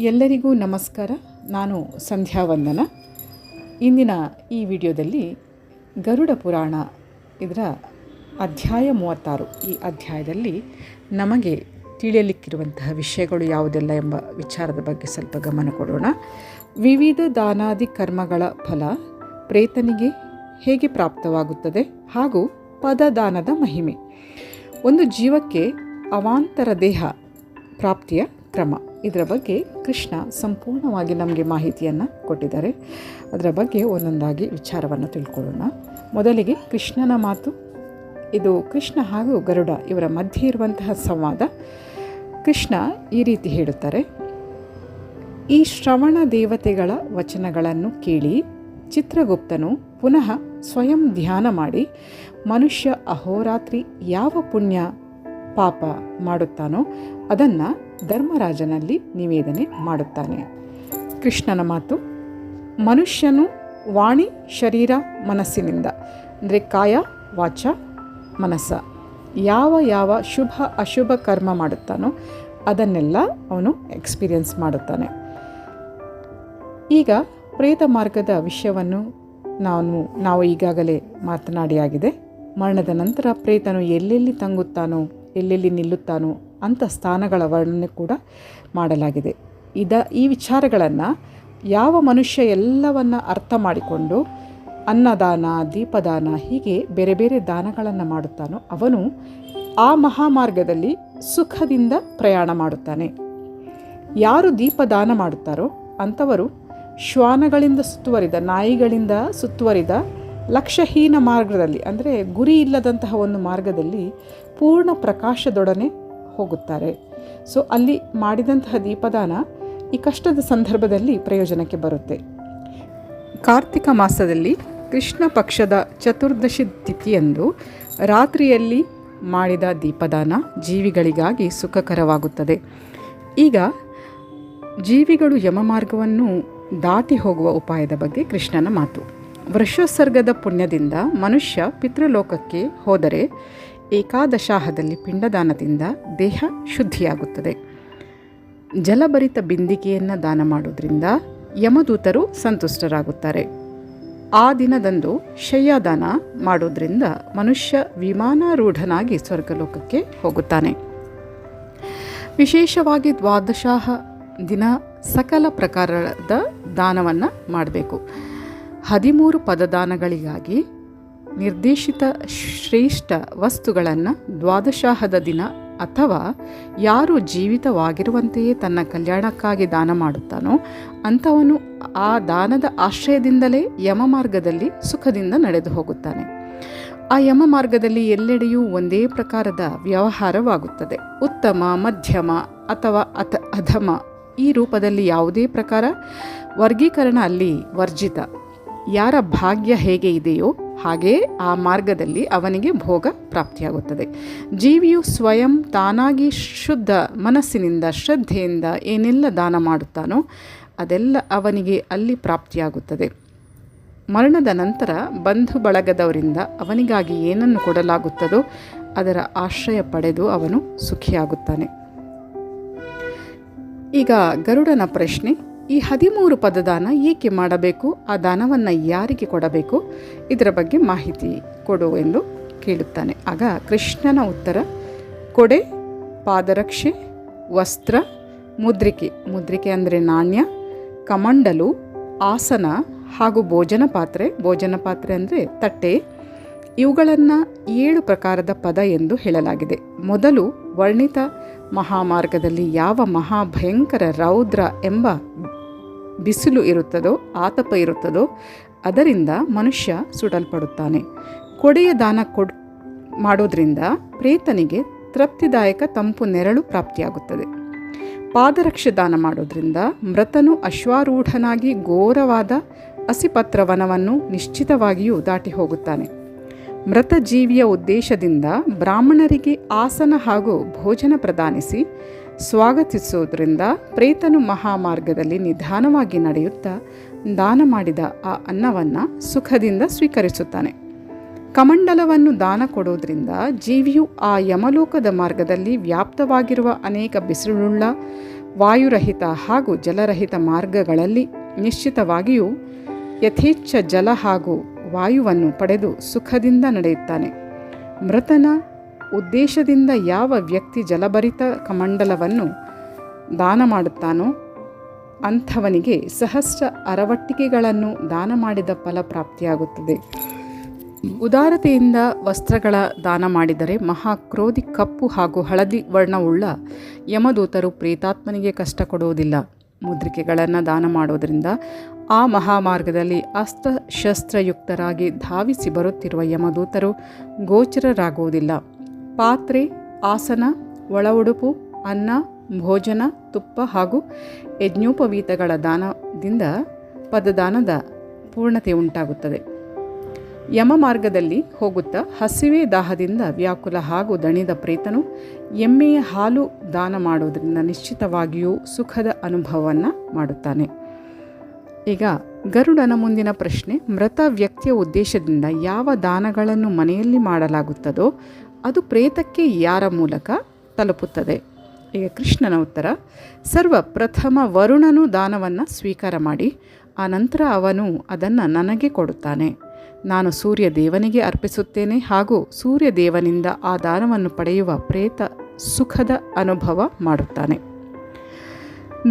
ಎಲ್ಲರಿಗೂ ನಮಸ್ಕಾರ. ನಾನು ಸಂಧ್ಯಾ ವಂದನ. ಇಂದಿನ ಈ ವಿಡಿಯೋದಲ್ಲಿ ಗರುಡ ಪುರಾಣ ಇದರ ಅಧ್ಯಾಯ ಮೂವತ್ತಾರು. ಈ ಅಧ್ಯಾಯದಲ್ಲಿ ನಮಗೆ ತಿಳಿಯಲಿಕ್ಕಿರುವಂತಹ ವಿಷಯಗಳು ಯಾವುದೆಲ್ಲ ಎಂಬ ವಿಚಾರದ ಬಗ್ಗೆ ಸ್ವಲ್ಪ ಗಮನ ಕೊಡೋಣ. ವಿವಿಧ ದಾನಾದಿ ಕರ್ಮಗಳ ಫಲ ಪ್ರೇತನಿಗೆ ಹೇಗೆ ಪ್ರಾಪ್ತವಾಗುತ್ತದೆ ಹಾಗೂ ಪದದಾನದ ಮಹಿಮೆ. ಒಂದು ಜೀವಕ್ಕೆ ಅವಾಂತರ ದೇಹ ಪ್ರಾಪ್ತಿಯ ಕ್ರಮ. ಇದರ ಬಗ್ಗೆ ಕೃಷ್ಣ ಸಂಪೂರ್ಣವಾಗಿ ನಮಗೆ ಮಾಹಿತಿಯನ್ನು ಕೊಟ್ಟಿದ್ದಾರೆ. ಅದರ ಬಗ್ಗೆ ಒಂದೊಂದಾಗಿ ವಿಚಾರವನ್ನು ತಿಳ್ಕೊಳ್ಳೋಣ. ಮೊದಲಿಗೆ ಕೃಷ್ಣನ ಮಾತು. ಇದು ಕೃಷ್ಣ ಹಾಗೂ ಗರುಡ ಇವರ ಮಧ್ಯೆ ಇರುವಂತಹ ಸಂವಾದ. ಕೃಷ್ಣ ಈ ರೀತಿ ಹೇಳುತ್ತಾರೆ. ಈ ಶ್ರವಣ ದೇವತೆಗಳ ವಚನಗಳನ್ನು ಕೇಳಿ ಚಿತ್ರಗುಪ್ತನು ಪುನಃ ಸ್ವಯಂ ಧ್ಯಾನ ಮಾಡಿ ಮನುಷ್ಯ ಅಹೋರಾತ್ರಿ ಯಾವ ಪುಣ್ಯ ಪಾಪ ಮಾಡುತ್ತಾನೋ ಅದನ್ನು ಧರ್ಮರಾಜನಲ್ಲಿ ನಿವೇದನೆ ಮಾಡುತ್ತಾನೆ. ಕೃಷ್ಣನ ಮಾತು, ಮನುಷ್ಯನು ವಾಣಿ, ಶರೀರ, ಮನಸ್ಸಿನಿಂದ. ಅಂದರೆ ಕಾಯ, ವಾಚ, ಮನಸ್ಸ. ಯಾವ ಯಾವ ಶುಭ, ಅಶುಭ ಕರ್ಮ ಮಾಡುತ್ತಾನೋ ಅದನ್ನೆಲ್ಲ ಅವನು ಎಕ್ಸ್ಪೀರಿಯನ್ಸ್ ಮಾಡುತ್ತಾನೆ. ಈಗ ಪ್ರೇತ ಮಾರ್ಗದ ವಿಷಯವನ್ನು ನಾನು, ನಾವು ಈಗಾಗಲೇ ಮಾತನಾಡಿಯಾಗಿದೆ. ಮರಣದ ನಂತರ ಪ್ರೇತನು ಎಲ್ಲೆಲ್ಲಿ ತಂಗುತ್ತಾನೋ, ಎಲ್ಲೆಲ್ಲಿ ನಿಲ್ಲುತ್ತಾನೋ ಅಂಥ ಸ್ಥಾನಗಳ ವರ್ಣನೆ ಕೂಡ ಮಾಡಲಾಗಿದೆ. ಇದ, ಈ ವಿಚಾರಗಳನ್ನು ಯಾವ ಮನುಷ್ಯ ಎಲ್ಲವನ್ನು ಅರ್ಥ ಮಾಡಿಕೊಂಡು ಅನ್ನದಾನ, ದೀಪದಾನ ಹೀಗೆ ಬೇರೆ ಬೇರೆ ದಾನಗಳನ್ನು ಮಾಡುತ್ತಾನೋ ಅವನು ಆ ಮಹಾಮಾರ್ಗದಲ್ಲಿ ಸುಖದಿಂದ ಪ್ರಯಾಣ ಮಾಡುತ್ತಾನೆ. ಯಾರು ದೀಪದಾನ ಮಾಡುತ್ತಾರೋ ಅಂಥವರು ಶ್ವಾನಗಳಿಂದ ಸುತ್ತುವರಿದ, ನಾಯಿಗಳಿಂದ ಸುತ್ತುವರಿದ ಲಕ್ಷ್ಯಹೀನ ಮಾರ್ಗದಲ್ಲಿ, ಅಂದರೆ ಗುರಿ ಇಲ್ಲದಂತಹ ಒಂದು ಮಾರ್ಗದಲ್ಲಿ ಪೂರ್ಣ ಪ್ರಕಾಶದೊಡನೆ ಹೋಗುತ್ತಾರೆ. ಸೊ ಅಲ್ಲಿ ಮಾಡಿದಂತಹ ದೀಪದಾನ ಈ ಕಷ್ಟದ ಸಂದರ್ಭದಲ್ಲಿ ಪ್ರಯೋಜನಕ್ಕೆ ಬರುತ್ತೆ. ಕಾರ್ತಿಕ ಮಾಸದಲ್ಲಿ ಕೃಷ್ಣ ಪಕ್ಷದ ಚತುರ್ದಶಿ ತಿಥಿಯಂದು ರಾತ್ರಿಯಲ್ಲಿ ಮಾಡಿದ ದೀಪದಾನ ಜೀವಿಗಳಿಗಾಗಿ ಸುಖಕರವಾಗುತ್ತದೆ. ಈಗ ಜೀವಿಗಳು ಯಮಮಾರ್ಗವನ್ನು ದಾಟಿ ಹೋಗುವ ಉಪಾಯದ ಬಗ್ಗೆ ಕೃಷ್ಣನ ಮಾತು. ವೃಷೋತ್ಸರ್ಗದ ಪುಣ್ಯದಿಂದ ಮನುಷ್ಯ ಪಿತೃಲೋಕಕ್ಕೆ ಹೋದರೆ ಏಕಾದಶಾಹದಲ್ಲಿ ಪಿಂಡದಾನದಿಂದ ದೇಹ ಶುದ್ಧಿಯಾಗುತ್ತದೆ. ಜಲಭರಿತ ಬಿಂದಿಗೆಯನ್ನು ದಾನ ಮಾಡೋದ್ರಿಂದ ಯಮದೂತರು ಸಂತುಷ್ಟರಾಗುತ್ತಾರೆ. ಆ ದಿನದಂದು ಶಯ್ಯಾದಾನ ಮಾಡೋದ್ರಿಂದ ಮನುಷ್ಯ ವಿಮಾನಾರೂಢನಾಗಿ ಸ್ವರ್ಗಲೋಕಕ್ಕೆ ಹೋಗುತ್ತಾನೆ. ವಿಶೇಷವಾಗಿ ದ್ವಾದಶಾಹ ದಿನ ಸಕಲ ಪ್ರಕಾರದ ದಾನವನ್ನು ಮಾಡಬೇಕು. ಹದಿಮೂರು ಪದದಾನಗಳಿಗಾಗಿ ನಿರ್ದೇಶಿತ ಶ್ರೇಷ್ಠ ವಸ್ತುಗಳನ್ನು ದ್ವಾದಶಾಹದ ದಿನ ಅಥವಾ ಯಾರು ಜೀವಿತವಾಗಿರುವಂತೆಯೇ ತನ್ನ ಕಲ್ಯಾಣಕ್ಕಾಗಿ ದಾನ ಮಾಡುತ್ತಾನೋ ಅಂಥವನು ಆ ದಾನದ ಆಶ್ರಯದಿಂದಲೇ ಯಮ ಮಾರ್ಗದಲ್ಲಿ ಸುಖದಿಂದ ನಡೆದು ಹೋಗುತ್ತಾನೆ. ಆ ಯಮ ಮಾರ್ಗದಲ್ಲಿ ಎಲ್ಲೆಡೆಯೂ ಒಂದೇ ಪ್ರಕಾರದ ವ್ಯವಹಾರವಾಗುತ್ತದೆ. ಉತ್ತಮ, ಮಧ್ಯಮ ಅಥವಾ ಅಥ ಅಧಮ ಈ ರೂಪದಲ್ಲಿ ಯಾವುದೇ ಪ್ರಕಾರ ವರ್ಗೀಕರಣ ಅಲ್ಲಿ ವರ್ಜಿತ. ಯಾರ ಭಾಗ್ಯ ಹೇಗೆ ಇದೆಯೋ ಹಾಗೇ ಆ ಮಾರ್ಗದಲ್ಲಿ ಅವನಿಗೆ ಭೋಗ ಪ್ರಾಪ್ತಿಯಾಗುತ್ತದೆ. ಜೀವಿಯು ಸ್ವಯಂ ತಾನಾಗಿ ಶುದ್ಧ ಮನಸ್ಸಿನಿಂದ, ಶ್ರದ್ಧೆಯಿಂದ ಏನೆಲ್ಲ ದಾನ ಮಾಡುತ್ತಾನೋ ಅದೆಲ್ಲ ಅವನಿಗೆ ಅಲ್ಲಿ ಪ್ರಾಪ್ತಿಯಾಗುತ್ತದೆ. ಮರಣದ ನಂತರ ಬಂಧು ಬಳಗದವರಿಂದ ಅವನಿಗಾಗಿ ಏನನ್ನು ಕೊಡಲಾಗುತ್ತದೋ ಅದರ ಆಶ್ರಯ ಪಡೆದು ಅವನು ಸುಖಿಯಾಗುತ್ತಾನೆ. ಈಗ ಗರುಡನ ಪ್ರಶ್ನೆ ಈ ಹದಿಮೂರು ಪದದಾನ ಏಕೆ ಮಾಡಬೇಕು? ಆ ದಾನವನ್ನು ಯಾರಿಗೆ ಕೊಡಬೇಕು? ಇದರ ಬಗ್ಗೆ ಮಾಹಿತಿ ಕೊಡು ಎಂದು ಕೇಳುತ್ತಾನೆ. ಆಗ ಕೃಷ್ಣನ ಉತ್ತರ, ಕೊಡೆ, ಪಾದರಕ್ಷೆ, ವಸ್ತ್ರ, ಮುದ್ರಿಕೆ. ಮುದ್ರಿಕೆ ಅಂದರೆ ನಾಣ್ಯ, ಕಮಂಡಲು, ಆಸನ ಹಾಗೂ ಭೋಜನ ಪಾತ್ರೆ. ಭೋಜನ ಪಾತ್ರೆ ಅಂದರೆ ತಟ್ಟೆ. ಇವುಗಳನ್ನು ಏಳು ಪ್ರಕಾರದ ಪದ ಎಂದು ಹೇಳಲಾಗಿದೆ. ಮೊದಲು ವರ್ಣಿತ ಮಹಾಮಾರ್ಗದಲ್ಲಿ ಯಾವ ಮಹಾಭಯಂಕರ ರೌದ್ರ ಎಂಬ ಬಿಸಿಲು ಇರುತ್ತದೋ ಆತಪ ಇರುತ್ತದೋ, ಅದರಿಂದ ಮನುಷ್ಯ ಸುಡಲ್ಪಡುತ್ತಾನೆ. ಕೊಡೆಯ ದಾನ ಕೊಡ್ ಮಾಡೋದ್ರಿಂದ ಪ್ರೇತನಿಗೆ ತೃಪ್ತಿದಾಯಕ ತಂಪು ನೆರಳು ಪ್ರಾಪ್ತಿಯಾಗುತ್ತದೆ. ಪಾದರಕ್ಷೆ ದಾನ ಮಾಡೋದ್ರಿಂದ ಮೃತನು ಅಶ್ವಾರೂಢನಾಗಿ ಘೋರವಾದ ಅಸಿಪತ್ರವನವನ್ನು ನಿಶ್ಚಿತವಾಗಿಯೂ ದಾಟಿ ಹೋಗುತ್ತಾನೆ. ಮೃತ ಜೀವಿಯ ಉದ್ದೇಶದಿಂದ ಬ್ರಾಹ್ಮಣರಿಗೆ ಆಸನ ಹಾಗೂ ಭೋಜನ ಪ್ರದಾನಿಸಿ ಸ್ವಾಗತಿಸುವುದರಿಂದ ಪ್ರೇತನು ಮಹಾಮಾರ್ಗದಲ್ಲಿ ನಿಧಾನವಾಗಿ ನಡೆಯುತ್ತಾ ದಾನ ಮಾಡಿದ ಆ ಅನ್ನವನ್ನು ಸುಖದಿಂದ ಸ್ವೀಕರಿಸುತ್ತಾನೆ. ಕಮಂಡಲವನ್ನು ದಾನ ಕೊಡೋದ್ರಿಂದ ಜೀವಿಯು ಆ ಯಮಲೋಕದ ಮಾರ್ಗದಲ್ಲಿ ವ್ಯಾಪ್ತವಾಗಿರುವ ಅನೇಕ ಬಿಸಿಲುಳ್ಳ, ವಾಯುರಹಿತ ಹಾಗೂ ಜಲರಹಿತ ಮಾರ್ಗಗಳಲ್ಲಿ ನಿಶ್ಚಿತವಾಗಿಯೂ ಯಥೇಚ್ಛ ಜಲ ಹಾಗೂ ವಾಯುವನ್ನು ಪಡೆದು ಸುಖದಿಂದ ನಡೆಯುತ್ತಾನೆ. ಮೃತನ ಉದ್ದೇಶದಿಂದ ಯಾವ ವ್ಯಕ್ತಿ ಜಲಭರಿತ ಕಮಂಡಲವನ್ನು ದಾನ ಮಾಡುತ್ತಾನೋ ಅಂಥವನಿಗೆ ಸಹಸ್ರ ಅರವಟ್ಟಿಕೆಗಳನ್ನು ದಾನ ಮಾಡಿದ ಫಲ ಪ್ರಾಪ್ತಿಯಾಗುತ್ತದೆ. ಉದಾರತೆಯಿಂದ ವಸ್ತ್ರಗಳ ದಾನ ಮಾಡಿದರೆ ಮಹಾಕ್ರೋಧಿ ಕಪ್ಪು ಹಾಗೂ ಹಳದಿ ವರ್ಣವುಳ್ಳ ಯಮದೂತರು ಪ್ರೇತಾತ್ಮನಿಗೆ ಕಷ್ಟ ಕೊಡುವುದಿಲ್ಲ. ಮುದ್ರಿಕೆಗಳನ್ನು ದಾನ ಮಾಡೋದರಿಂದ ಆ ಮಹಾಮಾರ್ಗದಲ್ಲಿ ಅಸ್ತ್ರಶಸ್ತ್ರಯುಕ್ತರಾಗಿ ಧಾವಿಸಿ ಬರುತ್ತಿರುವ ಯಮದೂತರು ಗೋಚರರಾಗುವುದಿಲ್ಲ. ಪಾತ್ರೆ, ಆಸನ ಒಳ ಉಡುಪು ಅನ್ನ, ಭೋಜನ, ತುಪ್ಪ ಹಾಗೂ ಯಜ್ಞೋಪವೀತಗಳ ದಾನದಿಂದ ಪದದಾನದ ಪೂರ್ಣತೆ ಉಂಟಾಗುತ್ತದೆ. ಯಮ ಮಾರ್ಗದಲ್ಲಿ ಹೋಗುತ್ತಾ ಹಸಿವೆ ದಾಹದಿಂದ ವ್ಯಾಕುಲ ಹಾಗೂ ದಣಿದ ಪ್ರೇತನು ಎಮ್ಮೆಯ ಹಾಲು ದಾನ ಮಾಡೋದರಿಂದ ನಿಶ್ಚಿತವಾಗಿಯೂ ಸುಖದ ಅನುಭವವನ್ನು ಮಾಡುತ್ತಾನೆ. ಈಗ ಗರುಡನ ಮುಂದಿನ ಪ್ರಶ್ನೆ, ಮೃತ ವ್ಯಕ್ತಿಯ ಉದ್ದೇಶದಿಂದ ಯಾವ ದಾನಗಳನ್ನು ಮನೆಯಲ್ಲಿ ಮಾಡಲಾಗುತ್ತದೋ ಅದು ಪ್ರೇತಕ್ಕೆ ಯಾರ ಮೂಲಕ ತಲುಪುತ್ತದೆ? ಈಗ ಕೃಷ್ಣನ ಉತ್ತರ, ಸರ್ವ ಪ್ರಥಮ ವರುಣನು ದಾನವನ್ನು ಸ್ವೀಕಾರ ಮಾಡಿ ನಂತರ ಅವನು ಅದನ್ನು ನನಗೆ ಕೊಡುತ್ತಾನೆ. ನಾನು ಸೂರ್ಯ ದೇವನಿಗೆ ಅರ್ಪಿಸುತ್ತೇನೆ ಹಾಗೂ ಸೂರ್ಯ ದೇವನಿಂದ ಆ ದಾನವನ್ನು ಪಡೆಯುವ ಪ್ರೇತ ಸುಖದ ಅನುಭವ ಮಾಡುತ್ತಾನೆ.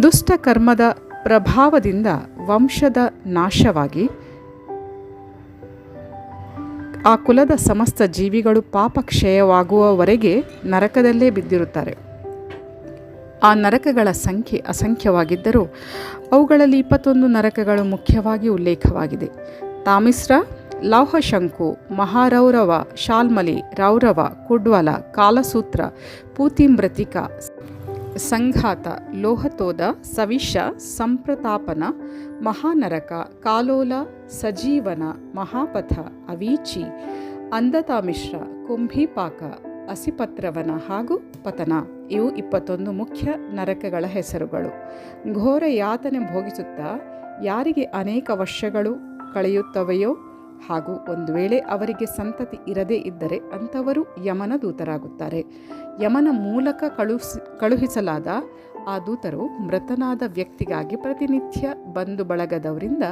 ದುಷ್ಟ ಕರ್ಮದ ಪ್ರಭಾವದಿಂದ ವಂಶದ ನಾಶವಾಗಿ ಆ ಕುಲದ ಸಮಸ್ತ ಜೀವಿಗಳು ಪಾಪ ಕ್ಷಯವಾಗುವವರೆಗೆ ನರಕದಲ್ಲೇ ಬಿದ್ದಿರುತ್ತಾರೆ. ಆ ನರಕಗಳ ಸಂಖ್ಯೆ ಅಸಂಖ್ಯವಾಗಿದ್ದರೂ ಅವುಗಳಲ್ಲಿ ಇಪ್ಪತ್ತೊಂದು ನರಕಗಳು ಮುಖ್ಯವಾಗಿ ಉಲ್ಲೇಖವಾಗಿದೆ. ತಾಮಿಸ್ರ, ಲೌಹಶಂಕು, ಮಹಾರೌರವ, ಶಾಲ್ಮಲಿ, ರೌರವ, ಕುಡ್ವಲ, ಕಾಲಸೂತ್ರ, ಪೂತಿಂಬ್ರತಿಕ ಸಂಘಾತ, ಲೋಹತೋದ ಸವಿಷ ಸಂಪ್ರತಾಪನ, ಮಹಾನರಕ, ಕಾಲೋಲ, ಸಜೀವನ, ಮಹಾಪಥ, ಅವೀಚಿ, ಅಂಧತಾಮಿಶ್ರ, ಕುಂಭೀಪಾಕ, ಅಸಿಪತ್ರವನ ಹಾಗೂ ಪತನ. ಇವು ಇಪ್ಪತ್ತೊಂದು ಮುಖ್ಯ ನರಕಗಳ ಹೆಸರುಗಳು. ಘೋರ ಯಾತನೆ ಭೋಗಿಸುತ್ತಾ ಯಾರಿಗೆ ಅನೇಕ ವರ್ಷಗಳು ಕಳೆಯುತ್ತವೆಯೋ ಹಾಗೂ ಒಂದು ವೇಳೆ ಅವರಿಗೆ ಸಂತತಿ ಇರದೇ ಇದ್ದರೆ ಅಂಥವರು ಯಮನ ದೂತರಾಗುತ್ತಾರೆ. ಯಮನ ಮೂಲಕ ಕಳುಹಿಸಿ, ಕಳುಹಿಸಲಾದ ಆ ದೂತರು ಮೃತನಾದ ವ್ಯಕ್ತಿಗಾಗಿ ಪ್ರತಿನಿತ್ಯ ಬಂಧು ಬಳಗದವರಿಂದ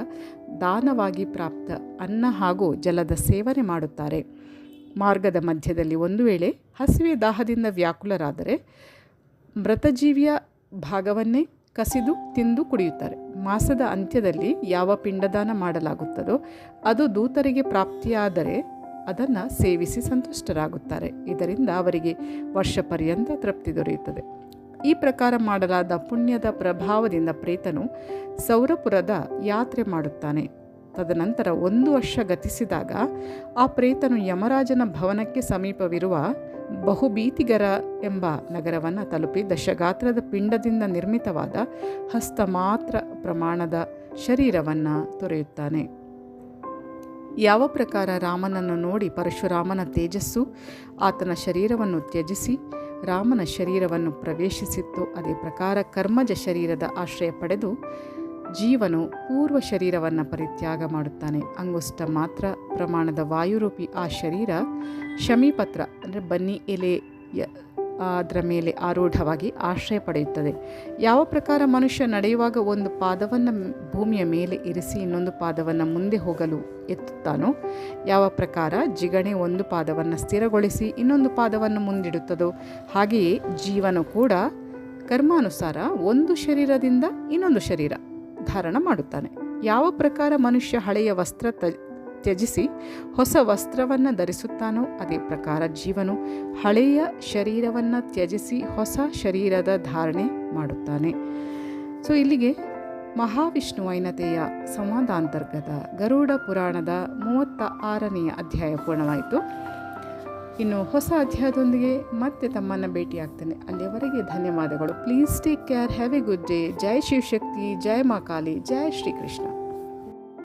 ದಾನವಾಗಿ ಪ್ರಾಪ್ತ ಅನ್ನ ಹಾಗೂ ಜಲದ ಸೇವನೆ ಮಾಡುತ್ತಾರೆ. ಮಾರ್ಗದ ಮಧ್ಯದಲ್ಲಿ ಒಂದು ವೇಳೆ ಹಸಿವೆ ದಾಹದಿಂದ ವ್ಯಾಕುಲರಾದರೆ ಮೃತಜೀವಿಯ ಭಾಗವನ್ನೇ ಕಸಿದು ತಿಂದು ಕುಡಿಯುತ್ತಾರೆ. ಮಾಸದ ಅಂತ್ಯದಲ್ಲಿ ಯಾವ ಪಿಂಡದಾನ ಮಾಡಲಾಗುತ್ತದೋ, ಅದು ದೂತರಿಗೆ ಪ್ರಾಪ್ತಿಯಾದರೆ ಅದನ್ನು ಸೇವಿಸಿ ಸಂತುಷ್ಟರಾಗುತ್ತಾರೆ. ಇದರಿಂದ ಅವರಿಗೆ ವರ್ಷ ಪರ್ಯಂತ ತೃಪ್ತಿ ದೊರೆಯುತ್ತದೆ. ಈ ಪ್ರಕಾರ ಮಾಡಲಾದ ಪುಣ್ಯದ ಪ್ರಭಾವದಿಂದ ಪ್ರೇತನು ಸೌರಪುರದ ಯಾತ್ರೆ ಮಾಡುತ್ತಾನೆ. ತದನಂತರ ಒಂದು ವರ್ಷ ಗತಿಸಿದಾಗ ಆ ಪ್ರೇತನು ಯಮರಾಜನ ಭವನಕ್ಕೆ ಸಮೀಪವಿರುವ ಬಹುಬೀತಿಗರ ಎಂಬ ನಗರವನ್ನು ತಲುಪಿ ದಶಗಾತ್ರದ ಪಿಂಡದಿಂದ ನಿರ್ಮಿತವಾದ ಹಸ್ತ ಮಾತ್ರ ಪ್ರಮಾಣದ ಶರೀರವನ್ನು ತೊರೆಯುತ್ತಾನೆ. ಯಾವ ಪ್ರಕಾರ ರಾಮನನ್ನು ನೋಡಿ ಪರಶುರಾಮನ ತೇಜಸ್ಸು, ಆತನ ಶರೀರವನ್ನು ತ್ಯಜಿಸಿ, ರಾಮನ ಶರೀರವನ್ನು ಪ್ರವೇಶಿಸಿತ್ತು ಅದೇ ಪ್ರಕಾರ ಕರ್ಮಜ ಶರೀರದ ಆಶ್ರಯ ಪಡೆದು ಜೀವನು ಪೂರ್ವ ಶರೀರವನ್ನು ಪರಿತ್ಯಾಗ ಮಾಡುತ್ತಾನೆ. ಅಂಗುಷ್ಟ ಮಾತ್ರ, ಪ್ರಮಾಣದ ವಾಯುರೂಪಿ ಆ ಶರೀರ ಶಮೀಪತ್ರ, ಅಂದರೆ ಬನ್ನಿ ಎಲೆಯ ಅದರ ಮೇಲೆ ಆರೂಢವಾಗಿ ಆಶ್ರಯ ಪಡೆಯುತ್ತದೆ. ಯಾವ ಪ್ರಕಾರ ಮನುಷ್ಯ ನಡೆಯುವಾಗ ಒಂದು ಪಾದವನ್ನು ಭೂಮಿಯ ಮೇಲೆ ಇರಿಸಿ ಇನ್ನೊಂದು ಪಾದವನ್ನು ಮುಂದೆ ಹೋಗಲು ಎತ್ತುತ್ತಾನೋ, ಯಾವ ಪ್ರಕಾರ ಜಿಗಣೆ ಒಂದು ಪಾದವನ್ನು ಸ್ಥಿರಗೊಳಿಸಿ ಇನ್ನೊಂದು ಪಾದವನ್ನು ಮುಂದಿಡುತ್ತದೋ, ಹಾಗೆಯೇ ಜೀವನ ಕೂಡ ಕರ್ಮಾನುಸಾರ ಒಂದು ಶರೀರದಿಂದ ಇನ್ನೊಂದು ಶರೀರ. ಧಾರಣ ಮಾಡುತ್ತಾನೆ. ಯಾವ ಪ್ರಕಾರ ಮನುಷ್ಯ ಹಳೆಯ ವಸ್ತ್ರ ತ್ಯಜಿಸಿ ಹೊಸ ವಸ್ತ್ರವನ್ನು ಧರಿಸುತ್ತಾನೋ ಅದೇ ಪ್ರಕಾರ ಜೀವನು ಹಳೆಯ ಶರೀರವನ್ನು ತ್ಯಜಿಸಿ ಹೊಸ ಶರೀರದ ಧಾರಣೆ ಮಾಡುತ್ತಾನೆ. ಸೊ, ಇಲ್ಲಿಗೆ ಮಹಾವಿಷ್ಣುವೈನತೆಯ ಸಂವಾದಾಂತರ್ಗತ ಗರುಡ ಪುರಾಣದ ಮೂವತ್ತ ಆರನೆಯ ಅಧ್ಯಾಯ ಪೂರ್ಣವಾಯಿತು. ಇನ್ನು ಹೊಸ ಅಧ್ಯಾಯದೊಂದಿಗೆ ಮತ್ತೆ ತಮ್ಮನ್ನು ಭೇಟಿಯಾಗ್ತೇನೆ. ಅಲ್ಲಿಯವರೆಗೆ ಧನ್ಯವಾದಗಳು. Please take care have a good day ಜೈ ಶಿವಶಕ್ತಿ. ಜೈ ಮಾ ಕಾಳಿ ಜೈ ಶ್ರೀಕೃಷ್ಣ.